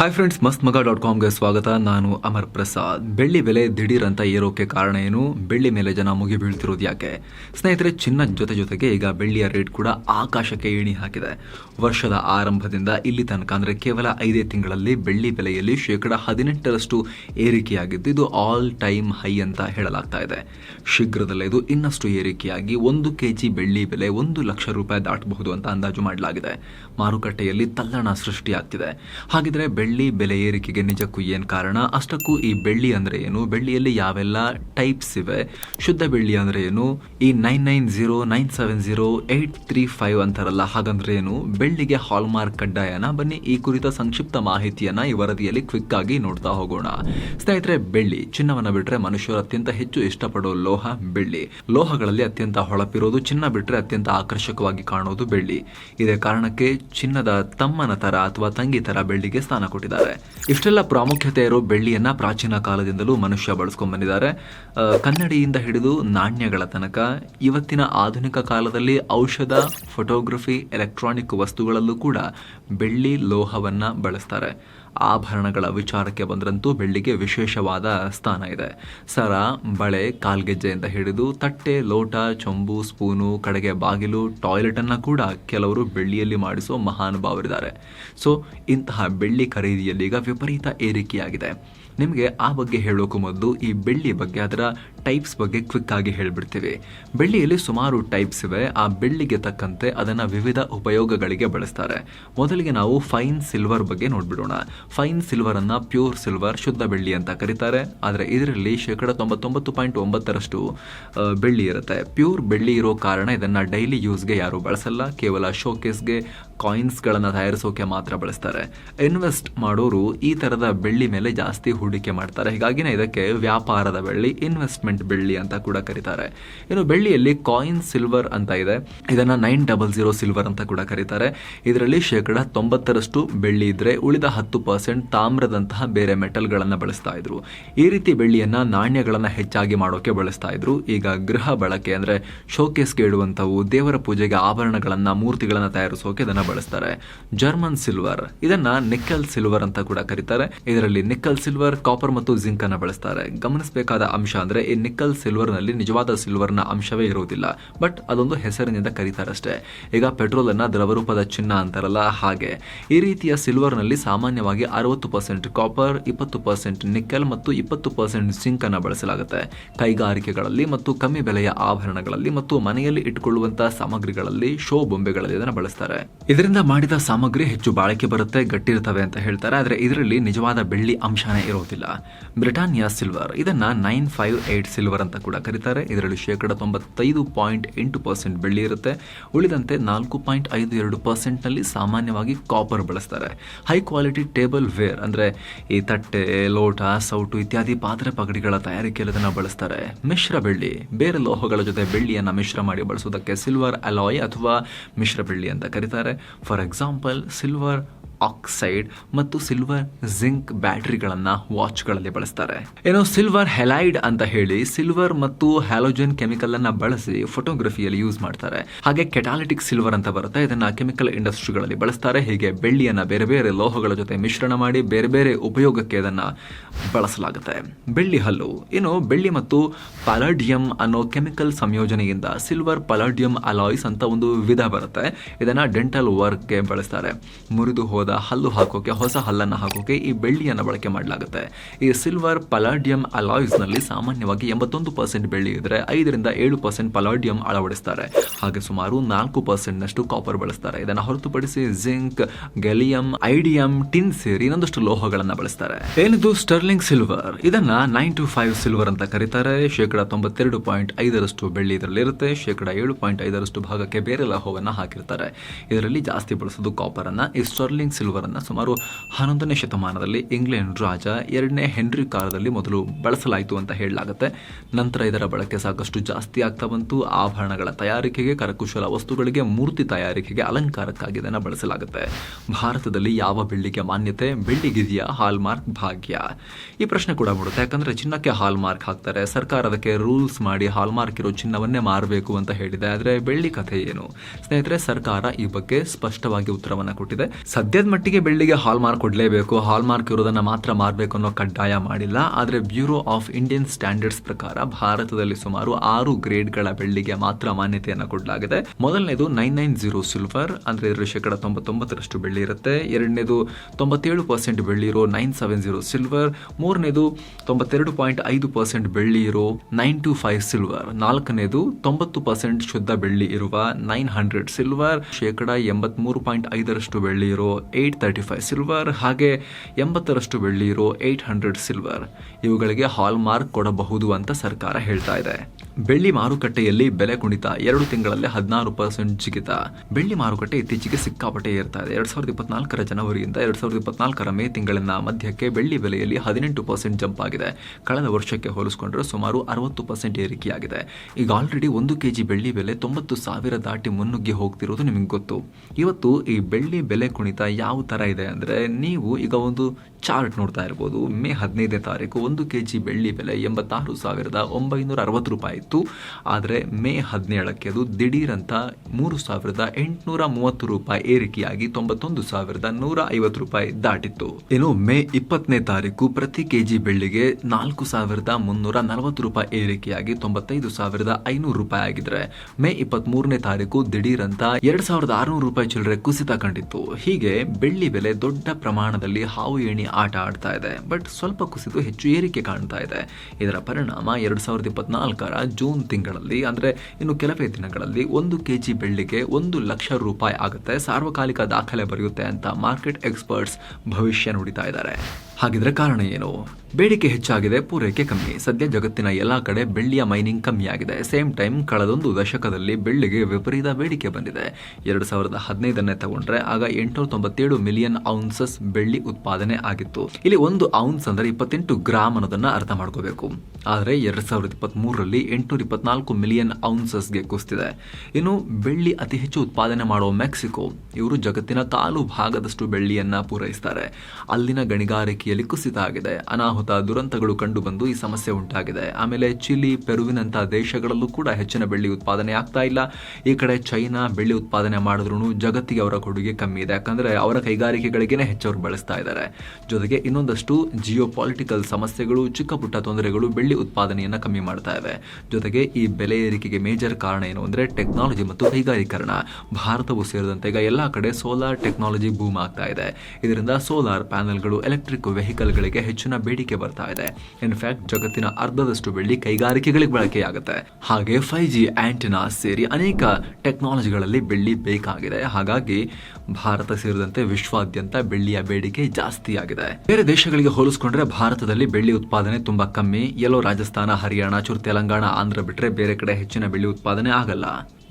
Hi friends ಮಸ್ತ್ ಮಗ dot ಕಾಮ್ಗೆ ಸ್ವಾಗತ. ನಾನು ಅಮರ್ ಪ್ರಸಾದ್. ಬೆಳ್ಳಿ ಬೆಲೆ ದಿಢೀರ್ ಅಂತ ಏರೋಕೆ ಕಾರಣ ಏನು? ಬೆಳ್ಳಿ ಮೇಲೆ ಜನ ಮುಗಿ ಬೀಳ್ತಿರೋದು ಯಾಕೆ? ಸ್ನೇಹಿತರೆ, ಚಿನ್ನ ಜೊತೆ ಜೊತೆಗೆ ಈಗ ಬೆಳ್ಳಿಯ ರೇಟ್ ಕೂಡ ಆಕಾಶಕ್ಕೆ ಏಣಿ ಹಾಕಿದೆ. ವರ್ಷದ ಆರಂಭದಿಂದ ಇಲ್ಲಿ ತನಕ ಅಂದರೆ ಕೇವಲ ಐದೇ ತಿಂಗಳಲ್ಲಿ ಬೆಳ್ಳಿ ಬೆಲೆಯಲ್ಲಿ ಶೇಕಡ ಹದಿನೆಂಟರಷ್ಟು ಏರಿಕೆಯಾಗಿದ್ದು ಇದು ಆಲ್ ಟೈಮ್ ಹೈ ಅಂತ ಹೇಳಲಾಗ್ತಾ ಇದೆ. ಶೀಘ್ರದಲ್ಲೇ ಇದು ಇನ್ನಷ್ಟು ಏರಿಕೆಯಾಗಿ ಒಂದು ಕೆ ಜಿ ಬೆಳ್ಳಿ ಬೆಲೆ ಒಂದು ಲಕ್ಷ ರೂಪಾಯಿ ದಾಟಬಹುದು ಅಂತ ಅಂದಾಜು ಮಾಡಲಾಗಿದೆ. ಮಾರುಕಟ್ಟೆಯಲ್ಲಿ ತಲ್ಲಣ ಸೃಷ್ಟಿಯಾಗ್ತಿದೆ. ಹಾಗಿದ್ರೆ ಬೆಳ್ಳಿ ಬೆಲೆ ಏರಿಕೆಗೆ ನಿಜಕ್ಕೂ ಏನು ಕಾರಣ? ಅಷ್ಟಕ್ಕೂ ಈ ಬೆಳ್ಳಿ ಅಂದ್ರೆ ಏನು? ಬೆಳ್ಳಿಯಲ್ಲಿ ಯಾವೆಲ್ಲ ಟೈಪ್ಸ್ ಇವೆ? ಶುದ್ಧ ಬೆಳ್ಳಿ ಅಂದ್ರೆ ಏನು? ಈ nine nine zero, nine seven zero, eight three five ಅಂತಾರಲ್ಲ, ಹಾಗಂದ್ರೆ ಏನು? ಬೆಳ್ಳಿಗೆ ಹಾಲ್ಮಾರ್ಕ್ ಕಡ್ಡಾಯನ? ಬನ್ನಿ ಈ ಕುರಿತ ಸಂಕ್ಷಿಪ್ತ ಮಾಹಿತಿಯನ್ನ ಈ ವರದಿಯಲ್ಲಿ ಕ್ವಿಕ್ ಆಗಿ ನೋಡ್ತಾ ಹೋಗೋಣ. ಸ್ನೇಹಿತರೆ, ಬೆಳ್ಳಿ ಚಿನ್ನವನ್ನ ಬಿಟ್ರೆ ಮನುಷ್ಯರು ಅತ್ಯಂತ ಹೆಚ್ಚು ಇಷ್ಟಪಡೋ ಲೋಹ ಬೆಳ್ಳಿ. ಲೋಹಗಳಲ್ಲಿ ಅತ್ಯಂತ ಹೊಳಪಿರೋದು ಚಿನ್ನ ಬಿಟ್ರೆ ಅತ್ಯಂತ ಆಕರ್ಷಕವಾಗಿ ಕಾಣೋದು ಬೆಳ್ಳಿ. ಇದೇ ಕಾರಣಕ್ಕೆ ಚಿನ್ನದ ತಮ್ಮನ ತರ ಅಥವಾ ತಂಗಿ ತರ ಬೆಳ್ಳಿಗೆ ಸ್ಥಾನ ಕೊಟ್ಟಿದ್ದಾರೆ. ಇಷ್ಟೆಲ್ಲ ಪ್ರಾಮುಖ್ಯತೆ ಇರೋ ಬೆಳ್ಳಿಯನ್ನ ಪ್ರಾಚೀನ ಕಾಲದಿಂದಲೂ ಮನುಷ್ಯ ಬಳಸ್ಕೊಂಡ್ ಬಂದಿದ್ದಾರೆ ಕನ್ನಡಿಯಿಂದ ಹಿಡಿದು ನಾಣ್ಯಗಳ ತನಕ ಇವತ್ತಿನ ಆಧುನಿಕ ಕಾಲದಲ್ಲಿ ಔಷಧ, ಫೋಟೋಗ್ರಫಿ, ಎಲೆಕ್ಟ್ರಾನಿಕ್ ವಸ್ತುಗಳಲ್ಲೂ ಕೂಡ ಬೆಳ್ಳಿ ಲೋಹವನ್ನ ಬಳಸ್ತಾರೆ. ಆಭರಣಗಳ ವಿಚಾರಕ್ಕೆ ಬಂದರಂತೂ ಬೆಳ್ಳಿಗೆ ವಿಶೇಷವಾದ ಸ್ಥಾನ ಇದೆ. ಸರ, ಬಳೆ ಕಾಲ್ಗೆಜ್ಜೆಯಿಂದ ಹಿಡಿದು ತಟ್ಟೆ, ಲೋಟ, ಚೊಂಬು, ಸ್ಪೂನು, ಕಡೆಗೆ ಬಾಗಿಲು, ಟಾಯ್ಲೆಟನ್ನು ಕೂಡ ಕೆಲವರು ಬೆಳ್ಳಿಯಲ್ಲಿ ಮಾಡಿಸೋ ಮಹಾನುಭಾವರಿದ್ದಾರೆ. ಸೊ, ಇಂತಹ ಬೆಳ್ಳಿ ಖರೀದಿಯಲ್ಲಿ ಈಗ ವಿಪರೀತ ಏರಿಕೆಯಾಗಿದೆ. ನಿಮಗೆ ಆ ಬಗ್ಗೆ ಹೇಳೋಕು ಮೊದಲು ಈ ಬೆಳ್ಳಿ ಬಗ್ಗೆ ಅದರ ಟೈಪ್ಸ್ ಬಗ್ಗೆ ಕ್ವಿಕ್ ಆಗಿ ಹೇಳ್ಬಿಡ್ತೀವಿ. ಬೆಳ್ಳಿಯಲ್ಲಿ ಸುಮಾರು ಟೈಪ್ಸ್ ಇವೆ. ಆ ಬೆಳ್ಳಿಗೆ ತಕ್ಕಂತೆ ಅದನ್ನು ವಿವಿಧ ಉಪಯೋಗಗಳಿಗೆ ಬಳಸ್ತಾರೆ. ಮೊದಲಿಗೆ ನಾವು ಫೈನ್ ಸಿಲ್ವರ್ ಬಗ್ಗೆ ನೋಡ್ಬಿಡೋಣ. ಫೈನ್ ಸಿಲ್ವರ್ ಅನ್ನ ಪ್ಯೂರ್ ಸಿಲ್ವರ್ ಶುದ್ಧ ಬೆಳ್ಳಿ ಅಂತ ಕರೀತಾರೆ. ಆದರೆ ಇದರಲ್ಲಿ ಶೇಕಡ ತೊಂಬತ್ತೊಂಬತ್ತು ಪಾಯಿಂಟ್ ಒಂಬತ್ತರಷ್ಟು ಬೆಳ್ಳಿ ಇರುತ್ತೆ. ಪ್ಯೂರ್ ಬೆಳ್ಳಿ ಇರೋ ಕಾರಣ ಇದನ್ನ ಡೈಲಿ ಯೂಸ್ಗೆ ಯಾರು ಬಳಸಲ್ಲ. ಕೇವಲ ಶೋಕೇಸ್ಗೆ ಕಾಯಿನ್ಸ್ಗಳನ್ನು ತಯಾರಿಸೋಕೆ ಮಾತ್ರ ಬಳಸ್ತಾರೆ. ಇನ್ವೆಸ್ಟ್ ಮಾಡೋರು ಈ ತರದ ಬೆಳ್ಳಿ ಮೇಲೆ ಜಾಸ್ತಿ ಹೂಡಿಕೆ ಮಾಡ್ತಾರೆ. ಹೀಗಾಗಿನೇ ಇದಕ್ಕೆ ವ್ಯಾಪಾರದ ಬೆಳ್ಳಿ ಇನ್ವೆಸ್ಟ್ಮೆಂಟ್ ಬೆಳ್ಳಿ ಅಂತ ಕೂಡ ಕರೀತಾರೆ. ಇನ್ನು ಬೆಳ್ಳಿಯಲ್ಲಿ ಕಾಯಿನ್ ಸಿಲ್ವರ್ ಅಂತ ಇದೆ. ಇದನ್ನ ನೈನ್ ಡಬಲ್ ಜೀರೋ ಸಿಲ್ವರ್ ಅಂತ ಕೂಡ ಕರೀತಾರೆ. ಇದರಲ್ಲಿ ಶೇಕಡ ತೊಂಬತ್ತರಷ್ಟು ಬೆಳ್ಳಿ ಇದ್ರೆ ಉಳಿದ ಹತ್ತು ಪರ್ಸೆಂಟ್ ತಾಮ್ರದಂತಹ ಬೇರೆ ಮೆಟಲ್ಗಳನ್ನು ಬಳಸ್ತಾ ಇದ್ರು. ಈ ರೀತಿ ಬೆಳ್ಳಿಯನ್ನ ನಾಣ್ಯಗಳನ್ನ ಹೆಚ್ಚಾಗಿ ಮಾಡೋಕೆ ಬಳಸ್ತಾ ಇದ್ರು. ಈಗ ಗೃಹ ಬಳಕೆ ಅಂದ್ರೆ ಶೋಕೇಸ್ಗೆ ಇಡುವಂಥವು ದೇವರ ಪೂಜೆಗೆ ಆಭರಣಗಳನ್ನ, ಮೂರ್ತಿಗಳನ್ನ ತಯಾರಿಸೋಕೆ ಇದನ್ನ ಬಳಸ್ತಾರೆ. ಜರ್ಮನ್ ಸಿಲ್ವರ್ ಇದನ್ನ ನಿಕ್ಕಲ್ ಸಿಲ್ವರ್ ಅಂತ ಕೂಡ ಕರೀತಾರೆ. ಇದರಲ್ಲಿ ನಿಕ್ಕಲ್ ಸಿಲ್ವರ್ ಕಾಪರ್ ಮತ್ತು ಜಿಂಕ್ ಅನ್ನ ಬಳಸ್ತಾರೆ. ಗಮನಿಸಬೇಕಾದ ಅಂಶ ಅಂದ್ರೆ ನಿಕ್ಕಲ್ ಸಿಲ್ವರ್ನಲ್ಲಿ ನಿಜವಾದ ಸಿಲ್ವರ್ನ ಅಂಶವೇ ಇರುವುದಿಲ್ಲ, ಬಟ್ ಅದೊಂದು ಹೆಸರಿನಿಂದ ಕರೀತಾರಷ್ಟೇ. ಈಗ ಪೆಟ್ರೋಲ್ ಅನ್ನ ದ್ರವರೂಪದ ಚಿನ್ನ ಅಂತಾರಲ್ಲ, ಹಾಗೆ. ಈ ರೀತಿಯ ಸಿಲ್ವರ್ನಲ್ಲಿ ಸಾಮಾನ್ಯವಾಗಿ ಅರವತ್ತು ಪರ್ಸೆಂಟ್ ಕಾಪರ್, ಇಪ್ಪತ್ತು ಪರ್ಸೆಂಟ್ ನಿಕ್ಕಲ್ ಮತ್ತು ಇಪ್ಪತ್ತು ಪರ್ಸೆಂಟ್ ಸಿಂಕ್ ಅನ್ನ ಬಳಸಲಾಗುತ್ತೆ. ಕೈಗಾರಿಕೆಗಳಲ್ಲಿ ಮತ್ತು ಕಮ್ಮಿ ಬೆಲೆಯ ಆಭರಣಗಳಲ್ಲಿ ಮತ್ತು ಮನೆಯಲ್ಲಿ ಇಟ್ಟುಕೊಳ್ಳುವಂತಹ ಸಾಮಗ್ರಿಗಳಲ್ಲಿ ಶೋ ಬೊಂಬೆಗಳಲ್ಲಿ ಇದನ್ನ ಬಳಸ್ತಾರೆ. ಇದರಿಂದ ಮಾಡಿದ ಸಾಮಗ್ರಿ ಹೆಚ್ಚು ಬಾಳಿಕೆ ಬರುತ್ತೆ ಗಟ್ಟಿರ್ತವೆ ಅಂತ ಹೇಳ್ತಾರೆ, ಆದ್ರೆ ಇದರಲ್ಲಿ ನಿಜವಾದ ಬೆಳ್ಳಿ ಅಂಶನೇ ಇರೋದಿಲ್ಲ ಬ್ರಿಟಾನಿಯಾ ಸಿಲ್ವರ್ ಇದನ್ನ ನೈನ್ ಫೈವ್ ಏಟ್ ಸಿಲ್ವರ್ ಅಂತ ಕೂಡ ಕರೀತಾರೆ. ಇದರಲ್ಲಿ ಶೇಕಡ ತೊಂಬತ್ತೈದು ಪಾಯಿಂಟ್ ಎಂಟು ಪರ್ಸೆಂಟ್ ಬೆಳ್ಳಿ ಇರುತ್ತೆ. ಉಳಿದಂತೆ ನಾಲ್ಕು ಪಾಯಿಂಟ್ ಐದು ಎರಡು ಪರ್ಸೆಂಟ್ನಲ್ಲಿ ಸಾಮಾನ್ಯವಾಗಿ ಕಾಪರ್ ಬಳಸ್ತಾರೆ. ಹೈ ಕ್ವಾಲಿಟಿ ಟೇಬಲ್ ವೇರ್ ಅಂದರೆ ಈ ತಟ್ಟೆ, ಲೋಟ, ಸೌಟು ಇತ್ಯಾದಿ ಪಾತ್ರೆ ಪಗಡಿಗಳ ತಯಾರಿಕೆಯಲ್ಲಿ ಇದನ್ನು ಬಳಸ್ತಾರೆ. ಮಿಶ್ರ ಬೆಳ್ಳಿ, ಬೇರೆ ಲೋಹಗಳ ಜೊತೆ ಬೆಳ್ಳಿಯನ್ನು ಮಿಶ್ರ ಮಾಡಿ ಬಳಸೋದಕ್ಕೆ ಸಿಲ್ವರ್ ಅಲಾಯ್ ಅಥವಾ ಮಿಶ್ರ ಬೆಳ್ಳಿ ಅಂತ ಕರೀತಾರೆ. ಫಾರ್ ಎಕ್ಸಾಂಪಲ್ ಸಿಲ್ವರ್ ಆಕ್ಸೈಡ್ ಮತ್ತು ಸಿಲ್ವರ್ ಜಿಂಕ್ ಬ್ಯಾಟರಿಗಳನ್ನ ವಾಚ್ಗಳಲ್ಲಿ ಬಳಸ್ತಾರೆ. ಏನೋ ಸಿಲ್ವರ್ ಹೆಲೈಡ್ ಅಂತ ಹೇಳಿ ಸಿಲ್ವರ್ ಮತ್ತು ಹ್ಯಾಲೋಜನ್ ಕೆಮಿಕಲ್ ಅನ್ನ ಬಳಸಿ ಫೋಟೋಗ್ರಫಿಯಲ್ಲಿ ಯೂಸ್ ಮಾಡ್ತಾರೆ. ಹಾಗೆ ಕೆಟಾಲಿಟಿಕ್ ಸಿಲ್ವರ್ ಅಂತ ಬರುತ್ತೆ, ಇದನ್ನ ಕೆಮಿಕಲ್ ಇಂಡಸ್ಟ್ರಿಗಳಲ್ಲಿ ಬಳಸ್ತಾರೆ. ಹೀಗೆ ಬೆಳ್ಳಿಯನ್ನ ಬೇರೆ ಬೇರೆ ಲೋಹಗಳ ಜೊತೆ ಮಿಶ್ರಣ ಮಾಡಿ ಬೇರೆ ಬೇರೆ ಉಪಯೋಗಕ್ಕೆ ಇದನ್ನ ಬಳಸಲಾಗುತ್ತೆ. ಬೆಳ್ಳಿ ಹಲ್ಲು ಏನು ಬೆಳ್ಳಿ ಮತ್ತು ಪಲಾಡಿಯಂ ಅನ್ನೋ ಕೆಮಿಕಲ್ ಸಂಯೋಜನೆಯಿಂದ ಸಿಲ್ವರ್ ಪಲಾಡಿಯಂ ಅಲಾಯ್ಸ್ ಅಂತ ಒಂದು ವಿಧ ಬರುತ್ತೆ. ಇದನ್ನ ಡೆಂಟಲ್ ವರ್ಕ್ಗೆ ಬಳಸ್ತಾರೆ. ಮುರಿದು ಹೋದ ಹಲ್ಲು ಹಾಕೋಕೆ, ಹೊಸ ಹಲ್ಲನ್ನು ಹಾಕೋಕೆ ಈ ಬೆಳ್ಳಿಯನ್ನು ಬಳಕೆ ಮಾಡಲಾಗುತ್ತೆ. ಈ ಸಿಲ್ವರ್ ಪಲಾಡಿಯಂ ಅಲಾಯ್ಸ್ನಲ್ಲಿ ಸಾಮಾನ್ಯವಾಗಿ ಎಂಬತ್ತೊಂದು ಪರ್ಸೆಂಟ್ ಬೆಳ್ಳಿ ಇದ್ರೆ ಐದರಿಂದ ಏಳು ಪರ್ಸೆಂಟ್ ಪಲಾಡಿಯಂ ಅಳವಡಿಸ್ತಾರೆ. ಹಾಗೆ ಸುಮಾರು ನಾಲ್ಕು ಪರ್ಸೆಂಟ್ ನಷ್ಟು ಕಾಪರ್ ಬಳಸ್ತಾರೆ. ಇದನ್ನು ಹೊರತುಪಡಿಸಿ ಜಿಂಕ್ ಗೆಲಿಯಂ ಐಡಿಯಂ ಟಿನ್ ಸೇರಿ ಇನ್ನೊಂದಷ್ಟು ಲೋಹಗಳನ್ನು ಬಳಸ್ತಾರೆ. ಏನಿದು ಸ್ಟರ್ಲಿಂಗ್ ಸಿಲ್ವರ್ ಇದನ್ನ ನೈನ್ ಟು ಫೈವ್ ಸಿಲ್ವರ್ ಅಂತ ಕರೀತಾರೆ. ಶೇಕಡ ತೊಂಬತ್ತೆರಡು ಪಾಯಿಂಟ್ ಐದರಷ್ಟು ಬೆಳ್ಳಿ ಇದರಲ್ಲಿ ಇರುತ್ತೆ. ಶೇಕಡ ಏಳು ಪಾಯಿಂಟ್ ಐದರಷ್ಟು ಭಾಗಕ್ಕೆ ಬೇರೆ ಲೋಹವನ್ನು ಹಾಕಿರ್ತಾರೆ. ಇದರಲ್ಲಿ ಜಾಸ್ತಿ ಬಳಸೋದು ಕಾಪರ್ ಅನ್ನ. ಈ ಸ್ಟರ್ಲಿಂಗ್ ಸಿಲ್ವರ್ ಅನ್ನ ಸುಮಾರು ಹನ್ನೊಂದನೇ ಶತಮಾನದಲ್ಲಿ ಇಂಗ್ಲೆಂಡ್ ರಾಜ ಎರಡನೇ ಹೆನ್ರಿ ಕಾಲದಲ್ಲಿ ಮೊದಲು ಬಳಸಲಾಯಿತು ಅಂತ ಹೇಳಲಾಗುತ್ತೆ. ನಂತರ ಇದರ ಬಳಕೆ ಸಾಕಷ್ಟು ಜಾಸ್ತಿ ಆಗ್ತಾ ಬಂತು. ಆಭರಣಗಳ ತಯಾರಿಕೆಗೆ, ಕರಕುಶಲ ವಸ್ತುಗಳಿಗೆ, ಮೂರ್ತಿ ತಯಾರಿಕೆಗೆ ಅಲಂಕಾರಕ್ಕಾಗಿ ಇದನ್ನು ಬಳಸಲಾಗುತ್ತೆ. ಭಾರತದಲ್ಲಿ ಯಾವ ಬೆಳ್ಳಿಗೆ ಮಾನ್ಯತೆ? ಬೆಳ್ಳಿಗಿದೆಯಾ ಹಾಲ್ಮಾರ್ಕ್ ಭಾಗ್ಯ. ಈ ಪ್ರಶ್ನೆ ಕೂಡ ಮೂಡುತ್ತೆ. ಯಾಕಂದರೆ ಚಿನ್ನಕ್ಕೆ ಹಾಲ್ಮಾರ್ಕ್ ಹಾಕ್ತಾರೆ. ಸರ್ಕಾರ ಅದಕ್ಕೆ ರೂಲ್ಸ್ ಮಾಡಿ ಹಾಲ್ಮಾರ್ಕ್ ಇರೋ ಚಿನ್ನವನ್ನೇ ಮಾರಬೇಕು ಅಂತ ಹೇಳಿದೆ. ಆದರೆ ಬೆಳ್ಳಿ ಕಥೆ ಏನು? ಸ್ನೇಹಿತರೆ, ಸರ್ಕಾರ ಈ ಬಗ್ಗೆ ಸ್ಪಷ್ಟವಾಗಿ ಉತ್ತರವನ್ನು ಕೊಟ್ಟಿದೆ. ಸದ್ಯದ ಮಟ್ಟಿಗೆ ಬೆಳ್ಳಿಗೆ ಹಾಲ್ ಮಾರ್ಕ್ ಕೊಡಲೇಬೇಕು. ಹಾಲ್ ಮಾರ್ಕ್ ಇರೋದನ್ನ ಮಾತ್ರ ಮಾರಬೇಕು ಅನ್ನೋ ಕಡ್ಡಾಯ ಮಾಡಿಲ್ಲ. ಆದರೆ ಬ್ಯೂರೋ ಆಫ್ ಇಂಡಿಯನ್ ಸ್ಟ್ಯಾಂಡರ್ಡ್ಸ್ ಪ್ರಕಾರ ಭಾರತದಲ್ಲಿ ಸುಮಾರು ಆರು ಗ್ರೇಡ್ಗಳ ಬೆಳ್ಳಿಗೆ ಮಾತ್ರ ಮಾನ್ಯತೆಯನ್ನು ಕೊಡಲಾಗಿದೆ. ಮೊದಲನೇದು ನೈನ್ ನೈನ್ ಜೀರೋ ಸಿಲ್ವರ್ ಅಂದರೆ ಇದರ ಶೇಕಡ ತೊಂಬತ್ತೊಂಬತ್ತರಷ್ಟು ಬೆಳ್ಳಿ ಇರುತ್ತೆ. ಎರಡನೇದು ತೊಂಬತ್ತೇಳು ಪರ್ಸೆಂಟ್ ಬೆಳ್ಳಿ ಇರೋ ನೈನ್ ಸೆವೆನ್ ಜೀರೋ ಸಿಲ್ವರ್ ಮೂರನೇದು ತೊಂಬತ್ತೆರಡು ಪಾಯಿಂಟ್ ಐದು ಪರ್ಸೆಂಟ್ ಬೆಳ್ಳಿ ಇರೋ ನೈನ್ ಟು ಫೈವ್ ಸಿಲ್ವರ್ ನಾಲ್ಕನೇದು ತೊಂಬತ್ತು ಪರ್ಸೆಂಟ್ ಶುದ್ಧ ಬೆಳ್ಳಿ ಇರುವ ನೈನ್ ಹಂಡ್ರೆಡ್ ಸಿಲ್ವರ್ ಶೇಕಡ ಎಂಬತ್ಮೂರು ಪಾಯಿಂಟ್ ಐದರಷ್ಟು ಬೆಳ್ಳಿ ಇರೋ ಏಟ್ ತರ್ಟಿ ಫೈವ್ ಸಿಲ್ವರ್ ಹಾಗೆ ಎಂಬತ್ತರಷ್ಟು ಬೆಳ್ಳಿ ಇರೋ ಏಯ್ಟ್ ಹಂಡ್ರೆಡ್ ಸಿಲ್ವರ್ ಇವುಗಳಿಗೆ ಹಾಲ್ಮಾರ್ಕ್ ಕೊಡಬಹುದು ಅಂತ ಸರ್ಕಾರ ಹೇಳ್ತಾ ಇದೆ. ಬೆಳ್ಳಿ ಮಾರುಕಟ್ಟೆಯಲ್ಲಿ ಬೆಲೆ ಕುಣಿತ ಎರಡು ತಿಂಗಳಲ್ಲೇ ಹದಿನಾರು ಪರ್ಸೆಂಟ್ ಜಿಗಿತ ಬೆಳ್ಳಿ ಮಾರುಕಟ್ಟೆ ಇತ್ತೀಚೆಗೆ ಸಿಕ್ಕಾಪಟ್ಟೆ ಇರ್ತಾ ಇದೆ. ಎರಡ್ ಸಾವಿರದ ಇಪ್ಪತ್ನಾಲ್ಕರ ಜನವರಿಯಿಂದ ಎರಡ್ ಸಾವಿರದ ಇಪ್ಪತ್ನಾಲ್ಕರ ಮೇ ತಿಂಗಳಿನ ಮಧ್ಯಕ್ಕೆ ಬೆಳ್ಳಿ ಬೆಲೆಯಲ್ಲಿ ಹದಿನೆಂಟು ಪರ್ಸೆಂಟ್ ಜಂಪ್ ಆಗಿದೆ. ಕಳೆದ ವರ್ಷಕ್ಕೆ ಹೋಲಿಸಿಕೊಂಡ್ರೆ ಸುಮಾರು ಅರವತ್ತು ಪರ್ಸೆಂಟ್ ಏರಿಕೆಯಾಗಿದೆ. ಈಗ ಆಲ್ರೆಡಿ ಒಂದು ಕೆಜಿ ಬೆಳ್ಳಿ ಬೆಲೆ ತೊಂಬತ್ತು ಸಾವಿರ ದಾಟಿ ಮುನ್ನುಗ್ಗಿ ಹೋಗ್ತಿರೋದು ನಿಮಗೆ ಗೊತ್ತು. ಇವತ್ತು ಈ ಬೆಳ್ಳಿ ಬೆಲೆ ಕುಣಿತ ಯಾವ ತರ ಇದೆ ಅಂದ್ರೆ ನೀವು ಈಗ ಒಂದು ಚಾರ್ಟ್ ನೋಡ್ತಾ ಇರ್ಬೋದು. ಮೇ ಹದಿನೈದನೇ ತಾರೀಕು ಒಂದು ಕೆಜಿ ಬೆಳ್ಳಿ ಬೆಲೆ ಎಂಬತ್ತಾರು ಸಾವಿರದ ಒಂಬೈನೂರ ಅರವತ್ತು ರೂಪಾಯಿ ಇತ್ತು. ಆದರೆ ಮೇ ಹದಿನೇಳಕ್ಕೆ ಅದು ದಿಢೀರಂತ ಮೂರು ಸಾವಿರದ ಎಂಟುನೂರ ಮೂವತ್ತು ರೂಪಾಯಿ ಏರಿಕೆಯಾಗಿ ತೊಂಬತ್ತೊಂದು ಸಾವಿರದ ನೂರ ಐವತ್ತು ರೂಪಾಯಿ ದಾಟಿತ್ತು. ಇನ್ನು ಮೇ ಇಪ್ಪತ್ತನೇ ತಾರೀಕು ಪ್ರತಿ ಕೆಜಿ ಬೆಳ್ಳಿಗೆ ನಾಲ್ಕು ಸಾವಿರದ ಮುನ್ನೂರ ನಲವತ್ತು ರೂಪಾಯಿ ಏರಿಕೆಯಾಗಿ ತೊಂಬತ್ತೈದು ಸಾವಿರದ ಐನೂರು ರೂಪಾಯಿ ಆಗಿದ್ರೆ ಮೇ ಇಪ್ಪತ್ತ್ ಮೂರನೇ ತಾರೀಕು ದಿಢೀರಂತ ಎರಡ್ ಸಾವಿರದ ಆರುನೂರು ರೂಪಾಯಿ ಚಿಲ್ಲರೆ ಕುಸಿತ ಕಂಡಿತ್ತು. ಹೀಗೆ ಬೆಳ್ಳಿ ಬೆಲೆ ದೊಡ್ಡ ಪ್ರಮಾಣದಲ್ಲಿ ಹಾವು ಏಣಿ ಆಟ ಆಡ್ತಾ ಇದೆ. ಬಟ್ ಸ್ವಲ್ಪ ಕುಸಿದು ಹೆಚ್ಚು ಏರಿಕೆ ಕಾಣ್ತಾ ಇದೆ. ಇದರ ಪರಿಣಾಮ ಎರಡ್ ಸಾವಿರದ ಇಪ್ಪತ್ನಾಲ್ಕರ ಜೂನ್ ತಿಂಗಳಲ್ಲಿ, ಅಂದರೆ ಇನ್ನು ಕೆಲವೇ ದಿನಗಳಲ್ಲಿ ಒಂದು ಕೆ ಜಿ ಬೆಳ್ಳಿಗೆ ಒಂದು ಲಕ್ಷ ರೂಪಾಯಿ ಆಗುತ್ತೆ. ಸಾರ್ವಕಾಲಿಕ ದಾಖಲೆ ಬರೆಯುತ್ತೆ ಅಂತ ಮಾರ್ಕೆಟ್ ಎಕ್ಸ್ಪರ್ಟ್ಸ್ ಭವಿಷ್ಯ ನುಡಿತಾ ಇದ್ದಾರೆ. ಹಾಗಿದ್ರೆ ಕಾರಣ ಏನು? ಬೇಡಿಕೆ ಹೆಚ್ಚಾಗಿದೆ, ಪೂರೈಕೆ ಕಮ್ಮಿ. ಸದ್ಯ ಜಗತ್ತಿನ ಎಲ್ಲಾ ಕಡೆ ಬೆಳ್ಳಿಯ ಮೈನಿಂಗ್ ಕಮ್ಮಿಯಾಗಿದೆ. ಸೇಮ್ ಟೈಮ್ ಕಳೆದೊಂದು ದಶಕದಲ್ಲಿ ಬೆಳ್ಳಿಗೆ ವಿಪರೀತ ಬೇಡಿಕೆ ಬಂದಿದೆ. ಎರಡು ಸಾವಿರದ ಹದಿನೈದನ್ನೇ ತಗೊಂಡ್ರೆ ಆಗ ಎಂಟುನೂರ ತೊಂಬತ್ತೇಳು ಮಿಲಿಯನ್ ಔನ್ಸಸ್ ಬೆಳ್ಳಿ ಉತ್ಪಾದನೆ ಆಗಿತ್ತು. ಇಲ್ಲಿ ಒಂದು ಔನ್ಸ್ ಅಂದ್ರೆ ಇಪ್ಪತ್ತೆಂಟು ಗ್ರಾಮ್ ಅನ್ನೋದನ್ನ ಅರ್ಥ ಮಾಡ್ಕೋಬೇಕು. ಆದರೆ ಎರಡ್ ಸಾವಿರದ ಇಪ್ಪತ್ತ್ ಮೂರರಲ್ಲಿ ಎಂಟುನೂರ ಇಪ್ಪತ್ನಾಲ್ಕು ಮಿಲಿಯನ್ ಔನ್ಸಸ್ಗೆ ಕುಸ್ತಿದೆ. ಇನ್ನು ಬೆಳ್ಳಿ ಅತಿ ಹೆಚ್ಚು ಉತ್ಪಾದನೆ ಮಾಡುವ ಮೆಕ್ಸಿಕೋ, ಇವರು ಜಗತ್ತಿನ ಕಾಲು ಭಾಗದಷ್ಟು ಬೆಳ್ಳಿಯನ್ನ ಪೂರೈಸ್ತಾರೆ. ಅಲ್ಲಿನ ಗಣಿಗಾರಿಕೆಯಲ್ಲಿ ಕುಸಿತ ಆಗಿದೆ ಅನಾಹುತ ದುರಂತಗಳು ಕಂಡುಬಂದು ಈ ಸಮಸ್ಯೆ ಉಂಟಾಗಿದೆ. ಆಮೇಲೆ ಚಿಲಿ ಪೆರುವಿನಂತಹ ದೇಶಗಳಲ್ಲೂ ಕೂಡ ಹೆಚ್ಚಿನ ಬೆಳ್ಳಿ ಉತ್ಪಾದನೆ ಆಗ್ತಾ ಇಲ್ಲ. ಈ ಕಡೆ ಚೈನಾ ಬೆಳ್ಳಿ ಉತ್ಪಾದನೆ ಮಾಡಿದ್ರು ಜಗತ್ತಿಗೆ ಅವರ ಕೊಡುಗೆ ಕಮ್ಮಿ ಇದೆ. ಯಾಕಂದ್ರೆ ಅವರ ಕೈಗಾರಿಕೆಗಳಿಗೇನೆ ಹೆಚ್ಚವರು ಬಳಸ್ತಾ ಇದ್ದಾರೆ. ಜೊತೆಗೆ ಇನ್ನೊಂದಷ್ಟು ಜಿಯೋ ಪಾಲಿಟಿಕಲ್ ಸಮಸ್ಯೆಗಳು, ಚಿಕ್ಕ ಪುಟ್ಟ ತೊಂದರೆಗಳು ಬೆಳ್ಳಿ ಉತ್ಪಾದನೆಯನ್ನ ಕಮ್ಮಿ ಮಾಡ್ತಾ ಇವೆ. ಜೊತೆಗೆ ಈ ಬೆಲೆ ಏರಿಕೆಗೆ ಮೇಜರ್ ಕಾರಣ ಏನು ಅಂದ್ರೆ ಟೆಕ್ನಾಲಜಿ ಮತ್ತು ಕೈಗಾರೀಕರಣ. ಭಾರತವು ಸೇರಿದಂತೆ ಈಗ ಎಲ್ಲಾ ಕಡೆ ಸೋಲಾರ್ ಟೆಕ್ನಾಲಜಿ ಬೂಮ್ ಆಗ್ತಾ ಇದೆ. ಇದರಿಂದ ಸೋಲಾರ್ ಪ್ಯಾನೆಲ್ಗಳು, ಎಲೆಕ್ಟ್ರಿಕ್ ವೆಹಿಕಲ್ಗಳಿಗೆ ಹೆಚ್ಚಿನ ಬೇಡಿಕೆ ಬರ್ತಾ ಇದೆ. ಇನ್ಫ್ಯಾಕ್ಟ್ ಜಗತ್ತಿನ ಅರ್ಧದಷ್ಟು ಬೆಳ್ಳಿ ಕೈಗಾರಿಕೆಗಳಿಗೆ ಬಳಕೆಯಾಗುತ್ತೆ. ಹಾಗೆ ಫೈವ್ ಜಿ ಆಂಟಿನಾ ಸೇರಿ ಅನೇಕ ಟೆಕ್ನಾಲಜಿಗಳಲ್ಲಿ ಬೆಳ್ಳಿ ಬೇಕಾಗಿದೆ. ಹಾಗಾಗಿ ಭಾರತ ಸೇರಿದಂತೆ ವಿಶ್ವಾದ್ಯಂತ ಬೆಳ್ಳಿಯ ಬೇಡಿಕೆ ಜಾಸ್ತಿ ಆಗಿದೆ ಬೇರೆ ದೇಶಗಳಿಗೆ ಹೋಲಿಸ್ಕೊಂಡ್ರೆ ಭಾರತದಲ್ಲಿ ಬೆಳ್ಳಿ ಉತ್ಪಾದನೆ ತುಂಬಾ ಕಮ್ಮಿ. ಎಲ್ಲೋ ರಾಜಸ್ಥಾನ, ಹರಿಯಾಣ ಚೂರು ತೆಲಂಗಾಣ, ಆಂಧ್ರ ಬಿಟ್ರೆ ಬೇರೆ ಕಡೆ ಹೆಚ್ಚಿನ ಬೆಳ್ಳಿ ಉತ್ಪಾದನೆ ಆಗಲ್ಲ.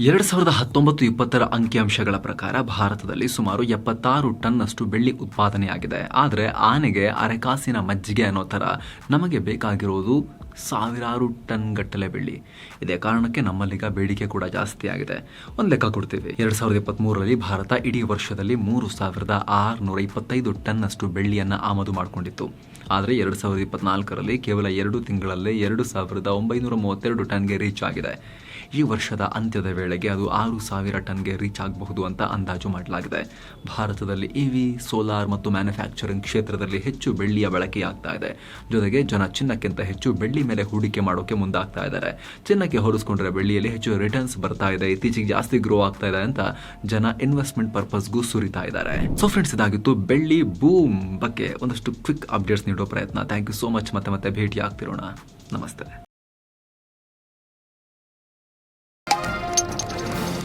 ಎರಡ್ ಸಾವಿರದ ಹತ್ತೊಂಬತ್ತು ಇಪ್ಪತ್ತರ ಅಂಕಿಅಂಶಗಳ ಪ್ರಕಾರ ಭಾರತದಲ್ಲಿ ಸುಮಾರು ಎಪ್ಪತ್ತಾರು ಟನ್ನಷ್ಟು ಬೆಳ್ಳಿ ಉತ್ಪಾದನೆಯಾಗಿದೆ. ಆದರೆ ಆನೆಗೆ ಅರೆಕಾಸಿನ ಮಜ್ಜಿಗೆ ಅನ್ನೋ ಥರ ನಮಗೆ ಬೇಕಾಗಿರೋದು ಸಾವಿರಾರು ಟನ್ ಗಟ್ಟಲೆ ಬೆಳ್ಳಿ. ಇದೇ ಕಾರಣಕ್ಕೆ ನಮ್ಮಲ್ಲಿಗ ಬೇಡಿಕೆ ಕೂಡ ಜಾಸ್ತಿ ಆಗಿದೆ. ಒಂದು ಲೆಕ್ಕ ಕೊಡ್ತೀವಿ. ಎರಡು ಸಾವಿರದ ಇಪ್ಪತ್ತ್ಮೂರರಲ್ಲಿ ಭಾರತ ಇಡೀ ವರ್ಷದಲ್ಲಿ ಮೂರು ಸಾವಿರದ ಆರುನೂರ ಇಪ್ಪತ್ತೈದು ಟನ್ನಷ್ಟು ಬೆಳ್ಳಿಯನ್ನು ಆಮದು ಮಾಡಿಕೊಂಡಿತ್ತು. ಆದರೆ ಎರಡು ಸಾವಿರದ ಇಪ್ಪತ್ನಾಲ್ಕರಲ್ಲಿ ಕೇವಲ ಎರಡು ತಿಂಗಳಲ್ಲೇ ಎರಡು ಸಾವಿರದ ಒಂಬೈನೂರ ಮೂವತ್ತೆರಡು ಟನ್ಗೆ ರೀಚ್ ಆಗಿದೆ. ಈ ವರ್ಷದ ಅಂತ್ಯದ ವೇಳೆಗೆ ಅದು ಆರು ಸಾವಿರ ಟನ್ಗೆ ರೀಚ್ ಆಗಬಹುದು ಅಂತ ಅಂದಾಜು ಮಾಡಲಾಗಿದೆ. ಭಾರತದಲ್ಲಿ ಇವಿ ಸೋಲಾರ್ ಮತ್ತು ಮ್ಯಾನುಫ್ಯಾಕ್ಚರಿಂಗ್ ಕ್ಷೇತ್ರದಲ್ಲಿ ಹೆಚ್ಚು ಬೆಳ್ಳಿಯ ಬಳಕೆಯಾಗ್ತಾ ಇದೆ. ಜೊತೆಗೆ ಜನ ಚಿನ್ನಕ್ಕಿಂತ ಹೆಚ್ಚು ಬೆಳ್ಳಿ ಮೇಲೆ ಹೂಡಿಕೆ ಮಾಡೋಕೆ ಮುಂದಾಗ್ತಾ ಇದ್ದಾರೆ. ಚಿನ್ನಕ್ಕೆ ಹೋಲಿಸ್ಕೊಂಡ್ರೆ ಬೆಳ್ಳಿಯಲ್ಲಿ ಹೆಚ್ಚು ರಿಟರ್ನ್ಸ್ ಬರ್ತಾ ಇದೆ. ಇತ್ತೀಚೆಗೆ ಜಾಸ್ತಿ ಗ್ರೋ ಆಗ್ತಾ ಇದೆ ಅಂತ ಜನ ಇನ್ವೆಸ್ಟ್ಮೆಂಟ್ ಪರ್ಪಸ್ಗೂ ಸುರಿತಾ ಇದ್ದಾರೆ. ಸೊ ಫ್ರೆಂಡ್ಸ್ ಇದಾಗಿತ್ತು ಬೆಳ್ಳಿ ಬೂಮ್ ಬಗ್ಗೆ ಒಂದಷ್ಟು ಕ್ವಿಕ್ ಅಪ್ಡೇಟ್ಸ್ ನೀಡೋ ಪ್ರಯತ್ನ. ಥ್ಯಾಂಕ್ ಯು ಸೋ ಮಚ್ ಮತ್ತೆ ಮತ್ತೆ ಭೇಟಿ ಆಗ್ತಿರೋಣ ನಮಸ್ತೆ.